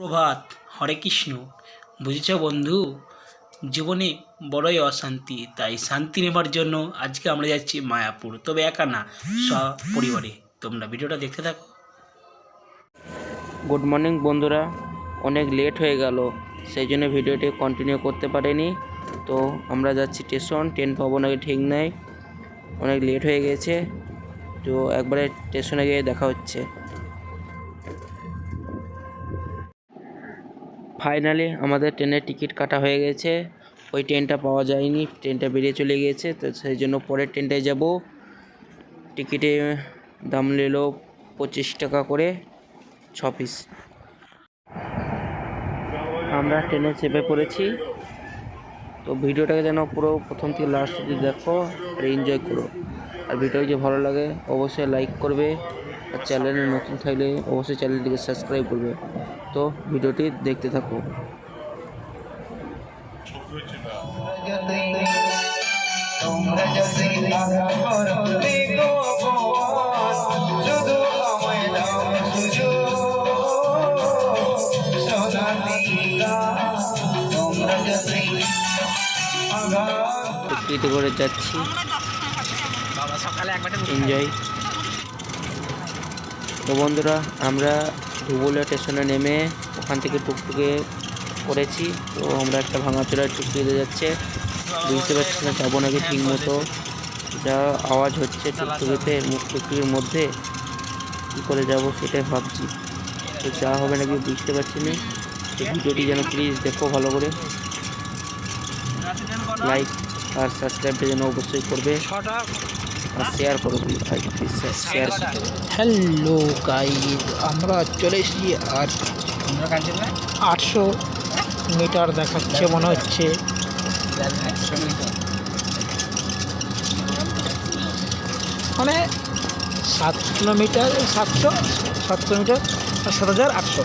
প্রভাত হরে কৃষ্ণ। বুঝেছ বন্ধু, জীবনে বড়ই অশান্তি, তাই শান্তি নেবার জন্য আজকে আমরা যাচ্ছি মায়াপুর। তবে একা না, সপরিবারে। তোমরা ভিডিওটা দেখতে থাকো। গুড মর্নিং বন্ধুরা, অনেক লেট হয়ে গেল, সেই জন্য ভিডিওটি কন্টিনিউ করতে পারিনি। তো আমরা যাচ্ছি স্টেশন, ট্রেন পাবো নাকি ঠিক নাই, অনেক লেট হয়ে গেছে, তো একবারে স্টেশনে গিয়ে দেখা হচ্ছে। ফাইনালি আমাদের ট্রেনের টিকিট কাটা হয়ে গেছে। ওই ট্রেনটা পাওয়া যায়নি, ট্রেনটা বেরিয়ে চলে গিয়েছে, তো সেই জন্য পরের ট্রেনটায় যাব। টিকিটে দাম নিল পঁচিশ টাকা করে ছ পিস। আমরা ট্রেনে চেপে পড়েছি। তো ভিডিওটাকে যেন পুরো প্রথম থেকে লাস্ট দেখো আর এনজয় করো। আর ভিডিও যদি ভালো লাগে, অবশ্যই লাইক করবে। আর চ্যানেলে নতুন থাকলে অবশ্যই চ্যানেলটিকে সাবস্ক্রাইব করবে। তো ভিডিওটি দেখতে থাকো। তোমরা যদি লাগা করতে গো শুধু আমায় দাও সুযোগ সোনালিকা তোমরা যদি আঘাত করে যাচ্ছি এনজয় তো বন্ধুরা, আমরা ধুবুলিয়া স্টেশনে নেমে ওখান থেকে টুকটুকে করেছি। তো আমরা একটা ভাঙাচোরায় টুকটুকিতে যাচ্ছে। বুঝতে পারছি না, যাব নাকি ঠিক মতো? যা আওয়াজ হচ্ছে টুকটুকিতে টুকটুকির মধ্যে। কী করে যাব সেটাই ভাবছি। তো যা হবে নাকি বুঝতে পারছি না। তো ভিডিওটি যেন প্লিজ দেখো ভালো করে। লাইক আর সাবস্ক্রাইবটা যেন অবশ্যই করবে। শেয়ার করো ভাই প্লিজ শেয়ার হ্যালো গাইজ আমরা চলে এসেছি আর আটশো মিটার দেখাচ্ছে মনে হচ্ছে। মানে সাত কিলোমিটার সাতশো সাত কিলোমিটার আর সাত হাজার আটশো।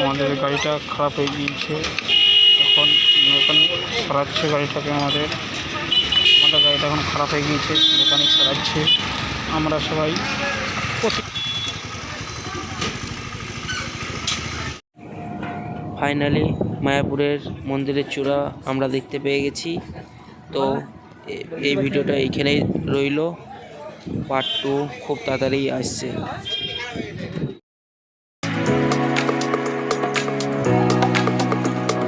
আমাদের গাড়িটা খারাপ হয়ে গিয়েছে। এখন মেকানিক সারাচ্ছে গাড়িটাকে আমাদের। আমাদের গাড়িটা এখন খারাপ হয়ে গিয়েছে, মেকানিক সারাচ্ছে। আমরা সবাই ফাইনালি মায়াপুরের মন্দিরের চূড়া আমরা দেখতে পেয়ে গেছি। তো এই ভিডিওটা এইখানেই রইল। পার্ট টু খুব তাড়াতাড়ি আসছে।